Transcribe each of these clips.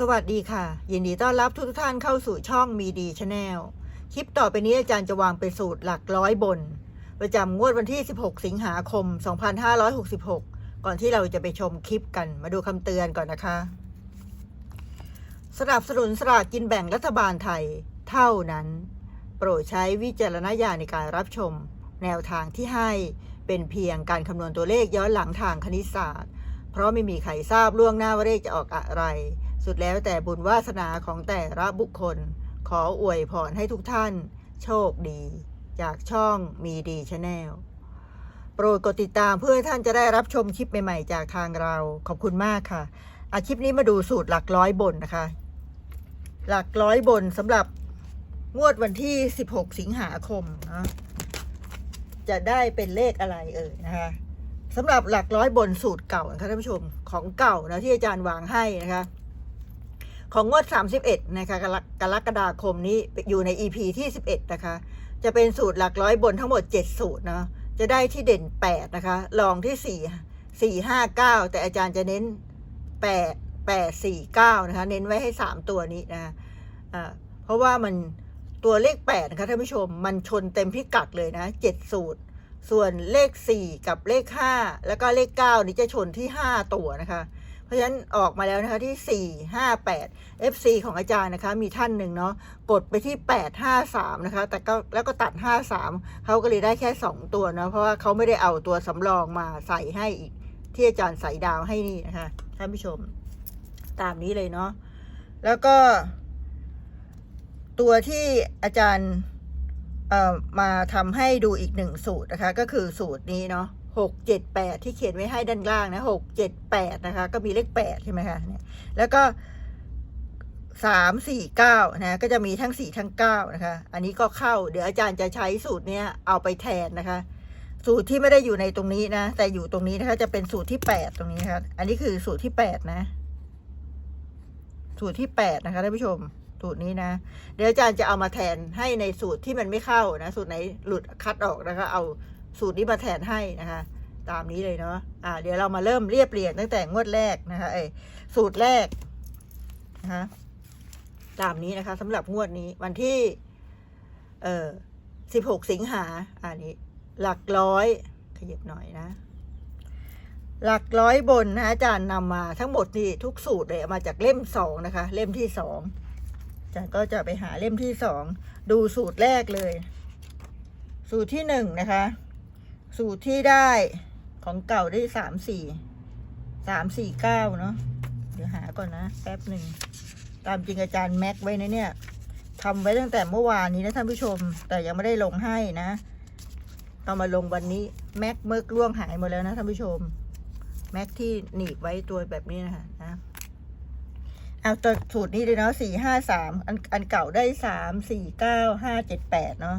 สวัสดีค่ะ ยินดีต้อนรับทุกท่านเข้าสู่ช่องมีดีชาแนลคลิปต่อไปนี้อาจารย์จะวางเป็นสูตรหลักร้อยบน ประจำงวดวันที่ 16 สิงหาคม 2566 ก่อนที่เราจะไปชมคลิปกันมาดูคำเตือนก่อนนะคะ สนับสนุนสลากกินแบ่งรัฐบาลไทยเท่านั้น โปรดใช้วิจารณญาณในการรับชม แนวทางที่ให้เป็นเพียงการคำนวณตัวเลขย้อนหลังทางคณิตศาสตร์ เพราะไม่มีใครทราบล่วงหน้าว่าเลขจะออกอะไร สุดแล้วแต่บุญวาสนาของแต่ละบุคคล ขออวยพรให้ทุกท่าน โชคดี จากช่องมีดีชาแนลโปรดกดติดตามเพื่อท่านจะได้รับชมคลิปใหม่ ๆ จากทางเราขอบคุณมากค่ะอาคลิปนี้มาดูสูตรหลักร้อยบนนะคะ หลักร้อยบนสำหรับงวดวันที่ 16 สิงหาคมนะจะได้เป็นเลขอะไรเอ่ยนะคะสำหรับหลักร้อยบนสูตรเก่านะคะท่านผู้ชมของเก่านะที่อาจารย์วางให้นะคะ ของงวด 31 นะคะกรกกรกฎาคมนี้อยู่ใน EP ที่ 11 นะคะ จะเป็นสูตรหลักร้อยบนทั้งหมด 7 สูตรเนาะจะได้ที่เด่น 8 นะคะรองที่ 4 4 5 9 แต่อาจารย์จะเน้น 8 8 4 9 นะคะ เน้นไว้ให้ 3 ตัวนี้นะะเพราะว่ามันตัวเลข 8 นะคะท่านผู้ชมมันชนเต็มพิกัดเลยนะ 7 สูตร ส่วนเลข 4 กับเลข 5 แล้วก็เลข 9 นี่จะชนที่ 5 ตัวนะคะ ราะฉะนั้นออกมาแล้วนะคะที่ 4 5 8 FC ของอาจารย์นะคะ มีท่านหนึ่งเนาะกดไปที่ 8 5 3 นะคะ แต่ก็แล้วก็ตัด 5 3 เขาก็เลยได้แค่ 2 ตัวเนาะเพราะว่าเขาไม่ได้เอาตัวสำรองมาใส่ให้อีก ที่อาจารย์ใส่ดาวให้นี่นะคะท่านผู้ชม ตามนี้เลยเนาะแล้วก็ ตัวที่อาจารย์มาทำให้ดูอีกหนึ่งสูตรนะคะ ก็คือสูตรนี้เนาะ หกเจ็ดแปดที่เขียนไว้ให้ด้านล่างนะหกเจ็ดแปดนะคะ ก็มีเลขแปดใช่ไหมคะเนี่ยแล้วก็สามสี่เก้านะ ก็จะมีทั้งสี่ทั้งเก้านะคะ อันนี้ก็เข้า เดี๋ยวอาจารย์จะใช้สูตรเนี้ยเอาไปแทนนะคะ สูตรที่ไม่ได้อยู่ในตรงนี้นะ แต่อยู่ตรงนี้นะคะ จะเป็นสูตรที่แปดตรงนี้นะคะอันนี้คือสูตรที่แปดนะ สูตรที่แปดนะคะท่านผู้ชมสูตรนี้นะ เดี๋ยวอาจารย์จะเอามาแทนให้ในสูตรที่มันไม่เข้านะ สูตรไหนหลุดคัดออกนะคะ เอาสูตรนี้มาแทนให้นะคะ ตามนี้เลยเนาะอ่าเดี๋ยวเรามาเริ่มเรียบเรียงตั้งแต่งวดแรกนะคะเอยสูตรแรกนะคะตามนี้นะคะสำหรับงวดนี้วันที่ เอ่อสิบหกสิงหาอันนี้ หลักร้อย ขยับหน่อยนะ หลักร้อยบนนะอาจารย์นำมาทั้งหมดนี่ทุกสูตรเลยมาจากเล่มสองนะคะ เล่มที่สองอาจารย์ก็จะไปหาเล่มที่สองดูสูตรแรกเลย สูตรที่หนึ่งนะคะ สูตรที่ได้ ของเก่าได้สามสี่สามสี่เก้าเนาะเดี๋ยวหาก่อนนะแป๊บหนึ่งตามจริงอาจารย์แม็กไว้นะเนี่ยทำไว้ตั้งแต่เมื่อวานนี้นะท่านผู้ชม แต่ยังไม่ได้ลงให้นะเอามาลงวันนี้แม็กเมิกล่วงหายหมดแล้วนะท่านผู้ชม แม็กที่หนีบไว้ตัวแบบนี้นะคะนะเอาตัวสูตรนี้เลยเนาะสี่ห้าสามอันอันเก่าได้สามสี่เก้าห้าเจ็ดแปดเนาะ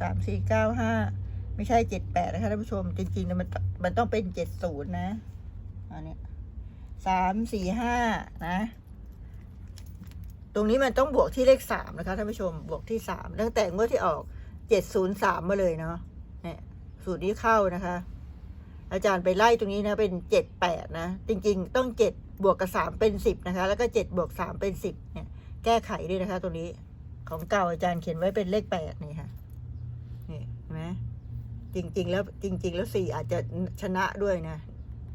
สามสี่เก้าห้า ไม่ใช่เจ็ดแปดนะคะท่านผู้ชม จริงๆนะมันมันต้องเป็นเจ็ดศูนย์นะอันนี้สามสี่ห้านะ ตรงนี้มันต้องบวกที่เลขสามนะคะท่านผู้ชมบวกที่สามตั้งแต่งวดที่ออกเจ็ดศูนย์สามมาเลยเนาะเนี่ยสูตรนี้เข้านะคะ อาจารย์ไปไล่ตรงนี้นะเป็นเจ็ดแปดนะ จริงๆ ต้องเจ็ดบวกกับสามเป็นสิบนะคะ แล้วก็เจ็ดบวกสามเป็นสิบเนี่ย แก้ไขด้วยนะคะ ตรงนี้ของเก่าอาจารย์เขียนไว้เป็นเลขแปดนี่ค่ะ จริง ๆ แล้วจริง ๆ แล้วสี่อาจจะชนะด้วยนะ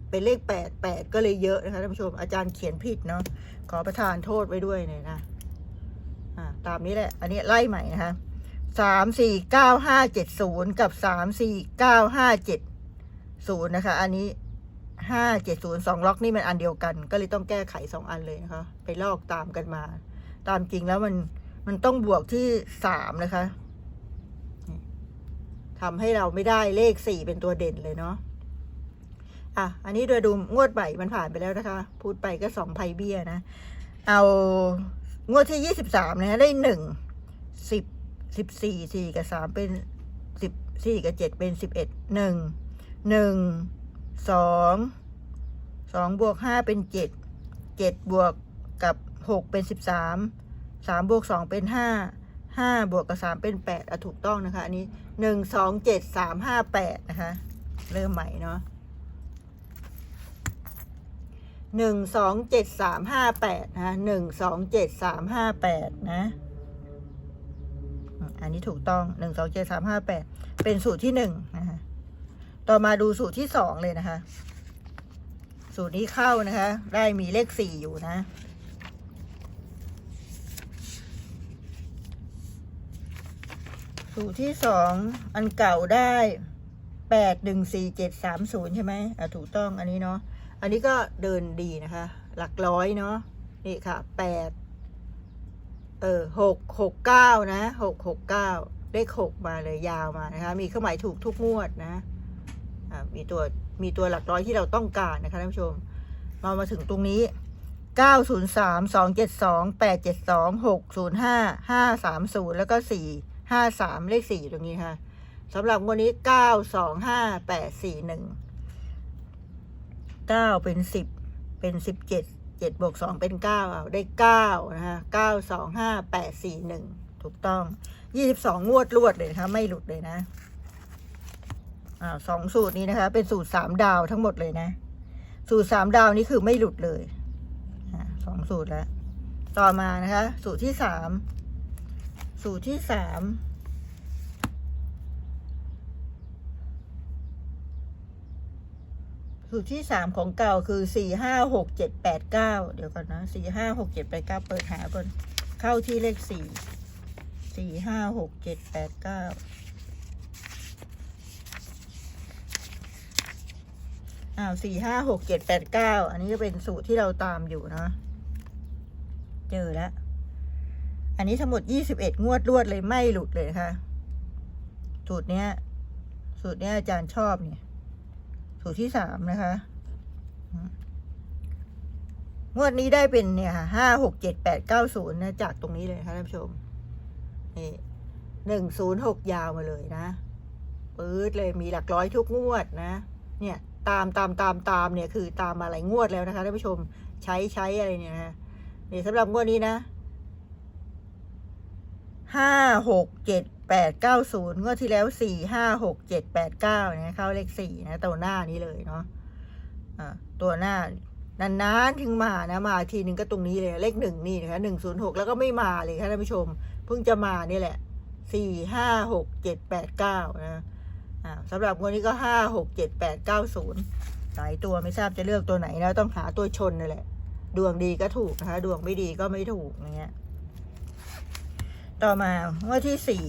เป็นเลขแปดแปดก็เลยเยอะนะคะท่านผู้ชมอาจารย์เขียนผิดเนาะขอประทานโทษไว้ด้วยเลยนะอ่าตามนี้แหละ อันนี้ไล่ใหม่นะคะสามสี่เก้าห้าเจ็ดศูนย์กับสามสี่เก้าห้าเจ็ดศูนย์นะคะ อันนี้ห้าเจ็ดศูนย์สองล็อกนี่มันอันเดียวกัน ก็เลยต้องแก้ไขสองอันเลยนะคะ ไปลอกตามกันมา ตามจริงแล้วมันมันต้องบวกที่สามนะคะ ทำให้เราไม่ได้เลขสี่เป็นตัวเด่นเลยเนาะอะ อันนี้โดยดูงวดใหม่มันผ่านไปแล้วนะคะ พูดไปก็สองไพเบี้ยนะ เอางวดที่ยี่สิบสามนะได้หนึ่งสิบสิบสี่สี่กับสามเป็นสิบสี่กับเจ็ดเป็นสิบเอ็ดหนึ่งหนึ่งสองสองบวกห้าเป็นเจ็ดเจ็ดบวกกับหกเป็นสิบสามสามบวกสองเป็นห้า ห้าบวกกับสามเป็นแปดอะถูกต้องนะคะ อันนี้หนึ่งสองเจ็ดสามห้าแปดนะคะ เริ่มใหม่เนาะหนึ่งสองเจ็ดสามห้าแปดนะหนึ่งสองเจ็ดสามห้าแปดนะ อันนี้ถูกต้องหนึ่งสองเจ็ดสามห้าแปดเป็นสูตรที่หนึ่งนะคะต่อมาดูสูตรที่สองเลยนะคะ สูตรนี้เข้านะคะ ได้มีเลขสี่อยู่นะ สูตรที่สองอันเก่าได้แปดหนึ่งสี่เจ็ดสามศูนย์ใช่ไหมอะถูกต้องอันนี้เนาะอันนี้ก็เดินดีนะคะ หลักร้อยเนาะนี่ค่ะแปดเออหกหกเก้านะหกหกเก้าเลขหกมาเลยยาวมานะคะ มีเครื่องหมายถูกทุกงวดนะอ่ามีตัวมีตัวหลักร้อยที่เราต้องการนะคะท่านผู้ชมมามาถึงตรงนี้เก้าศูนย์สามสองเจ็ดสองแปดเจ็ดสองหกศูนย์ห้าห้าสามศูนย์แล้วก็สี่ ห้าสามเลขสี่อยู่ตรงนี้ค่ะสำหรับงวันนี้เก้าสองห้าแปดสี่หนึ่งเก้าเป็นสิบเป็นสิบเจ็ดเจ็ดบวกสองเป็นเก้าเอาได้เก้านะคะเก้าสองห้าแปดสี่หนึ่งถูกต้องยี่สิบสองงวดรวดเลยนะคะไม่หลุดเลยนะอ่าสองสูตรนี้นะคะ เป็นสูตรสามดาวทั้งหมดเลยนะ สูตรสามดาวนี้คือไม่หลุดเลยสองสูตรแล้ว ต่อมานะคะ สูตรที่สาม สูตรที่สามสูตรที่สามของเก่าคือสี่ห้าหกเจ็ดแปดเก้าเดี๋ยวก่อนนะสี่ห้าหกเจ็ดแปดเก้าเปิดหาก่อน เข้าที่เลขสี่สี่ห้าหกเจ็ดแปดเก้าอ้าวสี่ห้าหกเจ็ดแปดเก้าอันนี้ก็เป็นสูตรที่เราตามอยู่นะ เจอแล้ว อันนี้ทั้งหมดยี่สิบเอ็ดงวดรวดเลยไม่หลุดเลยค่ะ สูตรเนี้ย สูตรเนี้ยอาจารย์ชอบเนี่ย สูตรที่สามนะคะ งวดนี้ได้เป็นเนี่ยค่ะห้าหกเจ็ดแปดเก้าศูนย์นะจากตรงนี้เลยนะคะท่านผู้ชม นี่หนึ่งศูนย์หกยาวมาเลยนะปื๊ดเลยมีหลักร้อยทุกงวดนะ เนี่ยตามตามตามตามเนี่ยคือตามมาหลายงวดแล้วนะคะท่านผู้ชมใช้ใช้อะไรเนี่ยนะนี่สำหรับงวดนี้นะ ห้าหกเจ็ดแปดเก้าศูนย์งวดที่แล้วสี่ห้าหกเจ็ดแปดเก้าเนี่ยเข้าเลขสี่นะตัวหน้านี้เลยเนาะตัวหน้านานๆถึงมานะมาทีหนึ่งก็ตรงนี้เลยเลขหนึ่งนี่นะคะหนึ่งศูนย์หกแล้วก็ไม่มาเลยค่ะท่านผู้ชม เพิ่งจะมานี่แหละสี่ห้าหกเจ็ดแปดเก้านะสำหรับงวดนี้ก็ห้าหกเจ็ดแปดเก้าศูนย์หลายตัวไม่ทราบจะเลือกตัวไหนนะต้องหาตัวชนนั่นแหละ ดวงดีก็ถูกนะคะ ดวงไม่ดีก็ไม่ถูกอย่างเงี้ย ต่อมางวดที่สี่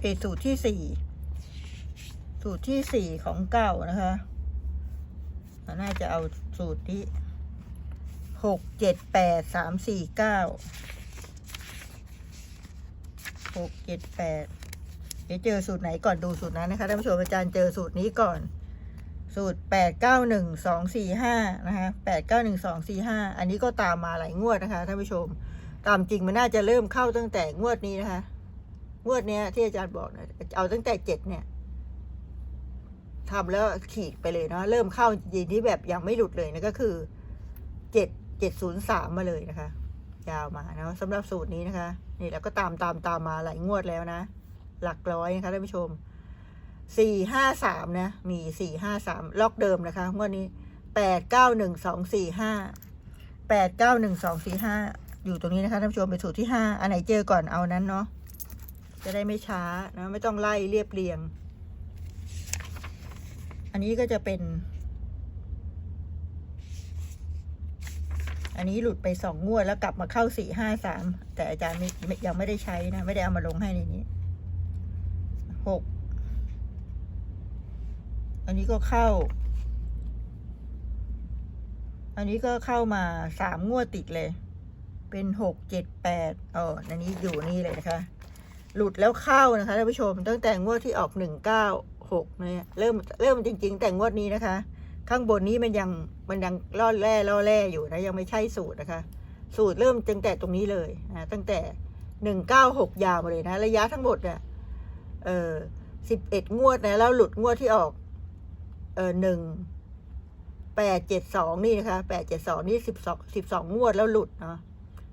เอยสูตรที่สี่สูตรที่สี่ของเก่านะคะเราน่าจะเอาสูตรที่หกเจ็ดแปดสามสี่เก้าหกเจ็ดแปดเดี๋ยวเจอสูตรไหนก่อนดูสูตรนั้นนะคะท่านผู้ชมอาจารย์เจอสูตรนี้ก่อน สูตรแปดเก้าหนึ่งสองสี่ห้านะคะแปดเก้าหนึ่งสองสี่ห้าอันนี้ก็ตามมาหลายงวดนะคะท่านผู้ชม ตามจริงมันน่าจะเริ่มเข้าตั้งแต่งวดนี้นะคะ งวดเนี้ย ที่อาจารย์บอกนะเอาตั้งแต่เจ็ดเนี่ยทำแล้วขีดไปเลยเนาะเริ่มเข้ายีนที่แบบยังไม่หลุดเลยนะก็คือเจ็ดเจ็ดศูนย์สามมาเลยนะคะ ยาวมาเนาะสำหรับสูตรนี้นะคะ นี่แล้วก็ตามตามตามมาหลายงวดแล้วนะ หลักร้อยนะคะท่านผู้ชมสี่ห้าสามนะ มีสี่ห้าสามล็อกเดิมนะคะงวดนี้แปดเก้าหนึ่งสองสี่ห้าแปดเก้าหนึ่งสองสี่ห้า อยู่ตรงนี้นะคะท่านผู้ชมเป็นสูตรที่ห้าอันไหนเจอก่อนเอานั้นเนาะจะได้ไม่ช้านะไม่ต้องไล่เรียบเรียง อันนี้ก็จะเป็น อันนี้หลุดไปสองงวดแล้วกลับมาเข้าสี่ห้าสามแต่อาจารย์ไม่ยังไม่ได้ใช้นะ ไม่ได้เอามาลงให้ในนี้หกอันนี้ก็เข้า อันนี้ก็เข้ามาสามงวดติดเลย เป็นหกเจ็ดแปดอ๋ออันนี้อยู่นี่เลยนะคะ หลุดแล้วเข้านะคะท่านผู้ชมตั้งแต่งวดที่ออกหนึ่งเก้าหกเนี่ยเริ่มเริ่มจริง ๆ แต่งวดนี้นะคะ ข้างบนนี้มันยังมันยังล่อแร่ล่อแร่อยู่นะยังไม่ใช่สูตรนะคะ สูตรเริ่มตั้งแต่ตรงนี้เลยนะตั้งแต่หนึ่งเก้าหกยาวมาเลยนะ ระยะทั้งหมดเนี่ยเออสิบเอ็ดงวดนะแล้วหลุดงวดที่ออก เออหนึ่งแปดเจ็ดสองนี่นะคะแปดเจ็ดสองนี่สิบสองสิบสองงวดแล้วหลุดเนาะ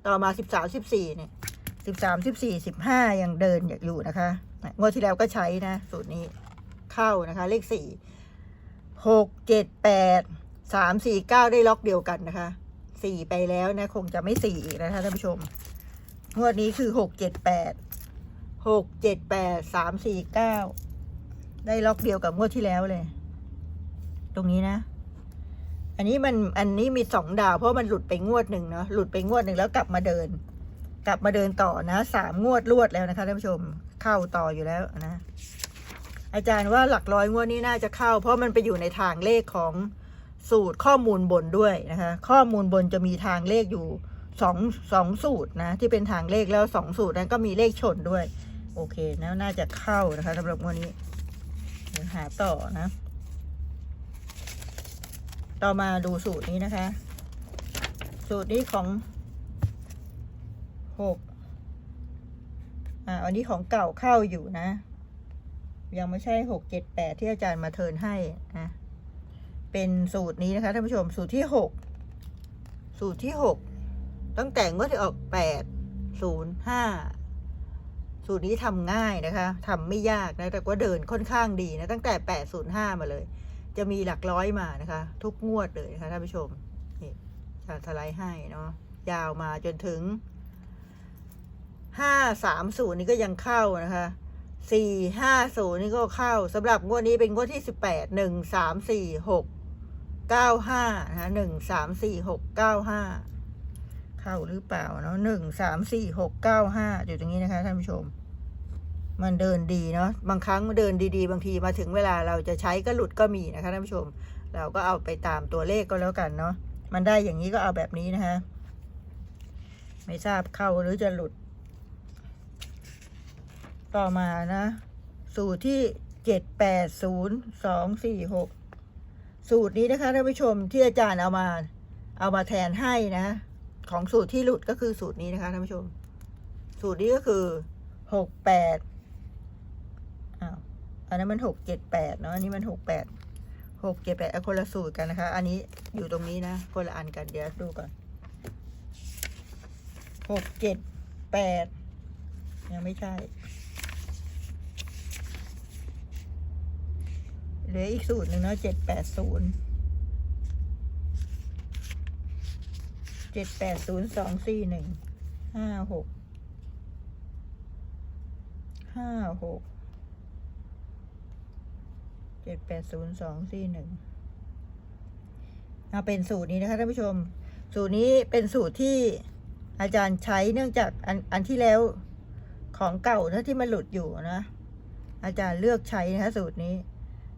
ต่อมาสิบสามสิบสี่เนี่ยสิบสามสิบสี่สิบห้ายังเดินอยู่นะคะงวดที่แล้วก็ใช้นะ สูตรนี้เข้านะคะ เลขสี่หกเจ็ดแปดสามสี่เก้าได้ล็อกเดียวกันนะคะสี่ไปแล้วนะ คงจะไม่สี่อีกนะคะท่านผู้ชมงวดนี้คือหกเจ็ดแปดหกเจ็ดแปดสามสี่เก้าได้ล็อกเดียวกับงวดที่แล้วเลย ตรงนี้นะ อันนี้มันอันนี้มีสองดาว เพราะมันหลุดไปงวดหนึ่งเนาะหลุดไปงวดหนึ่งแล้วกลับมาเดิน กลับมาเดินต่อนะสามงวดรวดแล้วนะคะท่านผู้ชมเข้าต่ออยู่แล้วนะ อาจารย์ว่าหลักร้อยงวดนี้น่าจะเข้า เพราะมันไปอยู่ในทางเลขของสูตรข้อมูลบนด้วยนะคะ ข้อมูลบนจะมีทางเลขอยู่สองสองสูตรนะ ที่เป็นทางเลขแล้วสองสูตรนั้นก็มีเลขชนด้วย โอเคนะน่าจะเข้านะคะสำหรับงวดนี้เดี๋ยวหาต่อนะ ต่อมาดูสูตรนี้นะคะ สูตรนี้ของหกอ่าอันนี้ของเก่าเข้าอยู่นะ ยังไม่ใช่หกเจ็ดแปดที่อาจารย์มาเทิร์นให้นะเป็นสูตรนี้นะคะท่านผู้ชมสูตรที่หกสูตรที่หกตั้งแต่งวดที่ออกแปดศูนย์ห้าสูตรนี้ทำง่ายนะคะทำไม่ยากนะแต่ว่าเดินค่อนข้างดีนะตั้งแต่แปดศูนย์ห้ามาเลย จะมีหลักร้อยมานะคะ ทุกงวดเลยนะคะท่านผู้ชมนี่จะสไลด์ให้เนาะยาวมาจนถึงห้าสามศูนย์นี่ก็ยังเข้านะคะสี่ห้าศูนย์นี่ก็เข้าสำหรับงวดนี้เป็นงวดที่สิบแปดหนึ่งสามสี่หกเก้าห้านะคะหนึ่งสามสี่หกเก้าห้าเข้าหรือเปล่าเนาะหนึ่งสามสี่หกเก้าห้าอยู่ตรงนี้นะคะท่านผู้ชม มันเดินดีเนาะบางครั้งเดินดีๆ บางทีมาถึงเวลาเราจะใช้ก็หลุดก็มีนะคะท่านผู้ชม เราก็เอาไปตามตัวเลขก็แล้วกันเนาะมันได้อย่างนี้ก็เอาแบบนี้นะคะไม่ทราบเข้าหรือจะหลุด ต่อมานะ สูตรที่เจ็ดแปดศูนย์สองสี่หกสูตรนี้นะคะท่านผู้ชมที่อาจารย์เอามา เอามาแทนให้นะ ของสูตรที่หลุดก็คือสูตรนี้นะคะท่านผู้ชม สูตรนี้ก็คือหกแปด อันนั้นมันหกเจ็ดแปดเนาะอันนี้มันหกแปดหกเจ็ดแปดคนละสูตรกันนะคะ อันนี้อยู่ตรงนี้นะคนละอันกันเดี๋ยวดูก่อนหกเจ็ดแปดยังไม่ใช่เหลืออีกสูตรหนึ่งเนาะเจ็ดแปดศูนย์เจ็ดแปดศูนย์สองสี่หนึ่งห้าหกห้าหก จ็ดแปดศูนย์สองสี่หนึ่งเอาเป็นสูตรนี้นะคะท่านผู้ชม สูตรนี้เป็นสูตรที่อาจารย์ใช้เนื่องจากอันอันที่แล้วของเก่านะที่มันหลุดอยู่นะ อาจารย์เลือกใช้นะคะสูตรนี้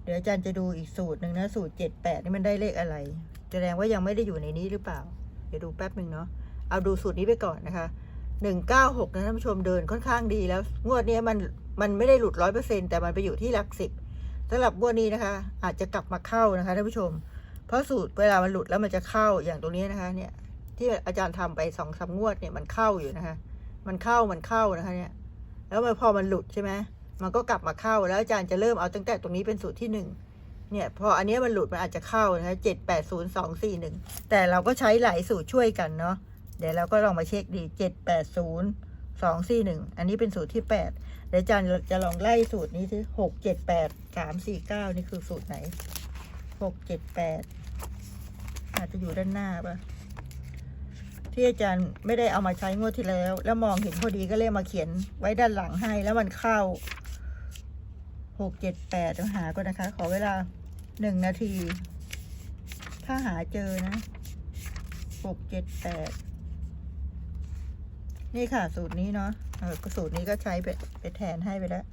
เดี๋ยวอาจารย์จะดูอีกสูตรหนึ่งนะสูตรเจ็ดแปดนี่มันได้เลขอะไร แสดงว่ายังไม่ได้อยู่ในนี้หรือเปล่า เดี๋ยวดูแป๊บหนึ่งเนาะเอาดูสูตรนี้ไปก่อนนะคะหนึ่งเก้าหกนะท่านผู้ชมเดินค่อนข้างดีแล้ว งวดนี้มันมันไม่ได้หลุดร้อยเปอร์เซ็นแต่มันไปอยู่ที่หลักสิบ สำหรับงวนี้นะคะ อาจจะกลับมาเข้านะคะท่านผู้ชม เพราะสูตรเวลามันหลุดแล้วมันจะเข้าอย่างตรงนี้นะคะ เนี่ย ที่อาจารย์ทำไปสองสางวดเนี่ยมันเข้าอยู่นะคะ มันเข้ามันเข้านะคะเนี่ย แล้วพอมันหลุดใช่ไหมมันก็กลับมาเข้าแล้วอาจารย์จะเริ่มเอาตั้งแต่ตรงนี้เป็นสูตรที่หนึ่งเนี่ยพออันนี้มันหลุดมันอาจจะเข้านะคะเจ็ดแปดศูนย์สองสี่หนึ่งแต่เราก็ใช้หลายสูตรช่วยกันเนาะเดี๋ยวเราก็ลองมาเช็คดีเจ็ดแปดศูนย์สองสี่หนึ่งอันนี้เป็นสูตรที่แปด เดี๋ยวอาจารย์จะลองไล่สูตรนี้ที่หกเจ็ดแปดสามสี่เก้านี่คือสูตรไหนหกเจ็ดแปดอาจจะอยู่ด้านหน้าปะที่อาจารย์ไม่ได้เอามาใช้งวดที่แล้ว แล้วมองเห็นพอดีก็เลยมาเขียนไว้ด้านหลังให้ แล้วมันเข้าหกเจ็ดแปดหาก่อนนะคะ ขอเวลาหนึ่งนาที ถ้าหาเจอนะหกเจ็ดแปด นี่ค่ะสูตรนี้เนาะเออสูตรนี้ก็ใช้ไปไปแทนให้ไปแล้ว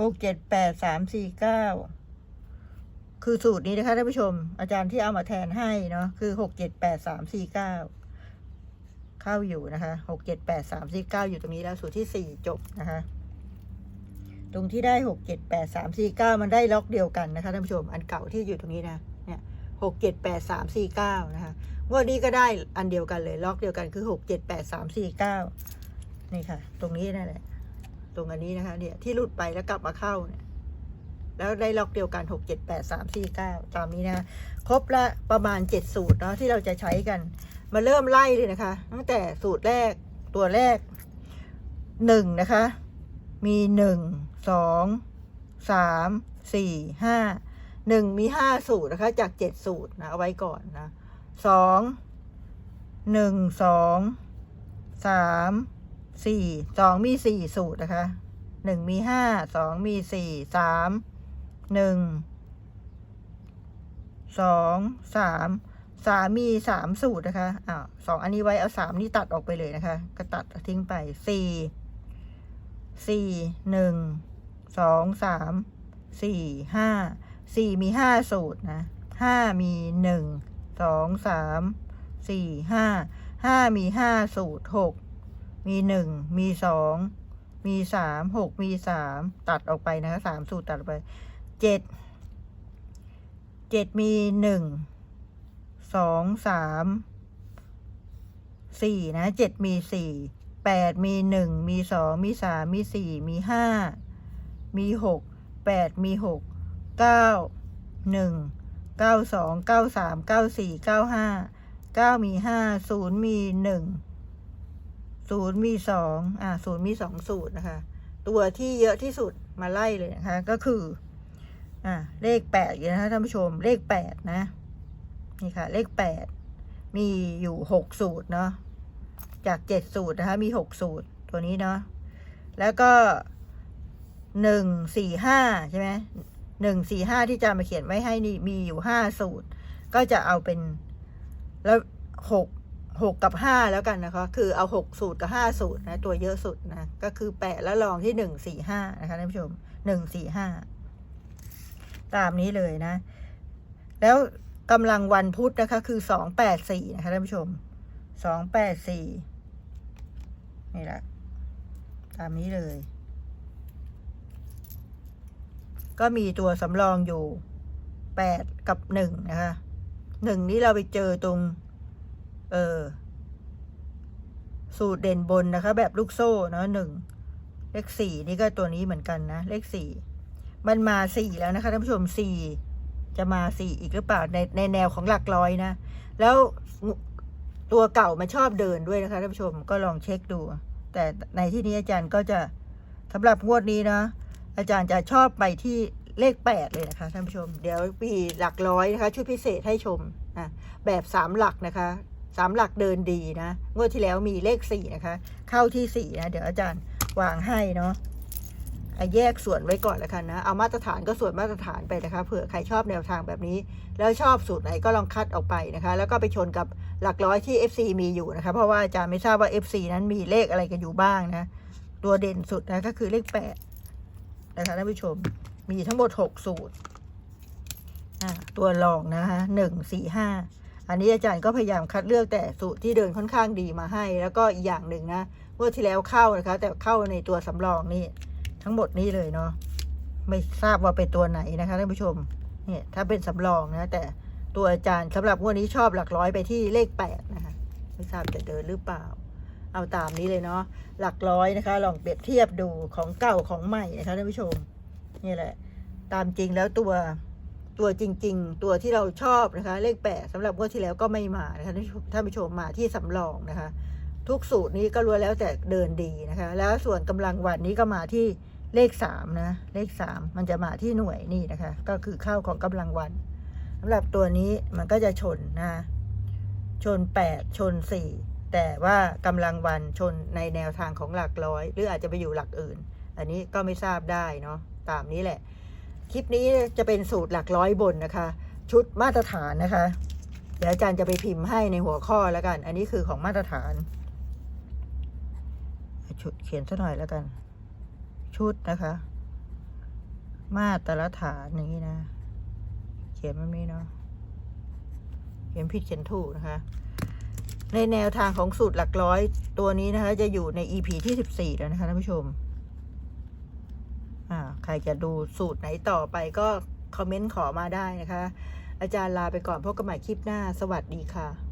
หกเจ็ดแปดสามสี่เก้าคือสูตรนี้นะคะท่านผู้ชม อาจารย์ที่เอามาแทนให้เนาะคือหกเจ็ดแปดสามสี่เก้าเข้าอยู่นะคะหกเจ็ดแปดสามสี่เก้าอยู่ตรงนี้แล้วสูตรที่สี่จบนะคะ ตรงที่ได้หกเจ็ดแปดสามสี่เก้ามันได้ล็อกเดียวกันนะคะท่านผู้ชม อันเก่าที่อยู่ตรงนี้นะ หกเจ็ดแปดสามสี่เก้านะคะงวดนี้ก็ได้อันเดียวกันเลย ล็อกเดียวกันคือหกเจ็ดแปดสามสี่เก้านี่ค่ะ ตรงนี้นั่นแหละ ตรงอันนี้นะคะ เนี่ยที่หลุดไปแล้วกลับมาเข้าเนี่ยแล้วได้ล็อกเดียวกันหกเจ็ดแปดสามสี่เก้าตามนี้นะครบละประมาณเจ็ดสูตรเนาะที่เราจะใช้กัน มาเริ่มไล่เลยนะคะ ตั้งแต่สูตรแรกตัวแรกหนึ่งนะคะ มีหนึ่งสองสามสี่ห้า หนึ่งมีห้าสูตรนะคะ จากเจ็ดสูตรนะเอาไว้ก่อนนะสองหนึ่งสองสามสี่สองมีสี่สูตรนะคะหนึ่งมีห้าสองมีสี่สามหนึ่งสองสามสามมีสามสูตรนะคะอ้าวสองอันนี้ไว้เอาสามนี่ตัดออกไปเลยนะคะ ก็ตัดทิ้งไปสี่สี่หนึ่งสองสามสี่ห้า สี่มีห้าสูตรนะห้ามีหนึ่งสองสามสี่ห้าห้ามีห้าสูตรหกมีหนึ่งมีสองมีสามหกมีสามตัดออกไปนะคะสามสูตรตัดออกไปเจ็ดเจ็ดมีหนึ่งสองสามสี่นะเจ็ดมีสี่แปดมีหนึ่งมีสองมีสามมีสี่มีห้ามีหกแปดมีหก เก้าหนึ่งเก้าสองเก้าสามเก้าสี่เก้าห้าเก้ามีห้าศูนย์มีหนึ่งศูนย์มีสองอ่าศูนย์มีสองสูตรนะคะ ตัวที่เยอะที่สุดมาไล่เลยนะคะ ก็คือ อ่า เลขแปดอยู่นะคะท่านผู้ชม เลขแปดนะ นี่ค่ะ เลขแปดมีอยู่หกสูตรเนาะจากเจ็ดสูตรนะคะ มีหกสูตรตัวนี้เนาะแล้วก็หนึ่งสี่ห้าใช่ไหม หนึ่งสี่ห้าที่จะมาเขียนไว้ให้นี่มีอยู่ห้าสูตร ก็จะเอาเป็นแล้วหกหกกับห้าแล้วกันนะคะ คือเอาหกสูตรกับห้าสูตรนะ ตัวเยอะสุดนะ ก็คือแปดแล้วลองที่หนึ่งสี่ห้านะคะท่านผู้ชมหนึ่งสี่ห้าตามนี้เลยนะ แล้วกำลังวันพุธนะคะ คือสองแปดสี่นะคะท่านผู้ชมสองแปดสี่นี่แหละตามนี้เลย ก็มีตัวสำรองอยู่แปดกับหนึ่งนะคะหนึ่งนี้เราไปเจอตรง เออสูตรเด่นบนนะคะ แบบลูกโซ่เนาะหนึ่งเลขสี่นี่ก็ตัวนี้เหมือนกันนะ เลขสี่มันมาสี่แล้วนะคะท่านผู้ชมสี่จะมาสี่อีกหรือเปล่าในในแนวของหลักร้อยนะ แล้วตัวเก่ามันชอบเดินด้วยนะคะท่านผู้ชมก็ลองเช็คดู แต่ในที่นี้อาจารย์ก็จะสำหรับงวดนี้นะ อาจารย์จะชอบไปที่เลขแปดเลยนะคะท่านผู้ชม เดี๋ยวปีหลักร้อยนะคะชุดพิเศษให้ชมนะแบบสามหลักนะคะสามหลักเดินดีนะงวดที่แล้วมีเลขสี่นะคะ เข้าที่สี่นะ เดี๋ยวอาจารย์วางให้เนาะแยกส่วนไว้ก่อนแล้วกันนะ เอามาตรฐานก็ส่วนมาตรฐานไปนะคะ เผื่อใครชอบแนวทางแบบนี้ แล้วชอบสูตรไหนก็ลองคัดออกไปนะคะ แล้วก็ไปชนกับหลักร้อยที่ FC มีอยู่นะคะ เพราะว่าอาจารย์ไม่ทราบว่า FC นั้นมีเลขอะไรกันอยู่บ้างนะ ตัวเด่นสุดนะก็คือเลขแปด นะคะท่านผู้ชม มีทั้งหมดหกสูตร ตัวรองนะคะหนึ่งสี่ห้าอันนี้อาจารย์ก็พยายามคัดเลือกแต่สูตรที่เดินค่อนข้างดีมาให้ แล้วก็อีกอย่างหนึ่งนะเมื่อที่แล้วเข้านะคะ แต่เข้าในตัวสำรองนี่ทั้งหมดนี้เลยเนาะไม่ทราบว่าเป็นตัวไหนนะคะท่านผู้ชมเนี่ยถ้าเป็นสำรองนะแต่ตัวอาจารย์สำหรับงวดนี้ชอบหลักร้อยไปที่เลขแปดนะคะไม่ทราบจะเดินหรือเปล่า เอาตามนี้เลยเนาะหลักร้อยนะคะ ลองเปรียบเทียบดูของเก่าของใหม่นะคะท่านผู้ชม นี่แหละ ตามจริงแล้วตัวตัวจริง ๆ ตัวที่เราชอบนะคะ เลขแปดสำหรับงวดที่แล้วก็ไม่มานะคะท่านผู้ชมมาที่สำรองนะคะ ทุกสูตรนี้ก็ล้วนแล้วแต่เดินดีนะคะ แล้วส่วนกำลังวันนี้ก็มาที่เลขสามนะเลขสามมันจะมาที่หน่วยนี่นะคะ ก็คือเข้าของกำลังวันสำหรับตัวนี้มันก็จะชนนะชนแปดชนสี่ แต่ว่ากำลังวันชนในแนวทางของหลักร้อย หรืออาจจะไปอยู่หลักอื่น อันนี้ก็ไม่ทราบได้เนาะตามนี้แหละ คลิปนี้จะเป็นสูตรหลักร้อยบนนะคะ ชุดมาตรฐานนะคะ เดี๋ยวอาจารย์จะไปพิมพ์ให้ในหัวข้อแล้วกัน อันนี้คือของมาตรฐานชุดเขียนซะหน่อยแล้วกัน ชุดนะคะ มาตรฐานอย่างนี้นะ เขียนมันมีเนาะเขียนผิดเขียนถูกนะคะ ในแนวทางของสูตรหลักร้อย ตัวนี้นะคะ จะอยู่ใน EP ที่สิบสี่แล้วนะคะท่านผู้ชม อ่า ใครจะดูสูตรไหนต่อไปก็คอมเมนต์ขอมาได้นะคะ อาจารย์ลาไปก่อนพบกันใหม่คลิปหน้า สวัสดีค่ะ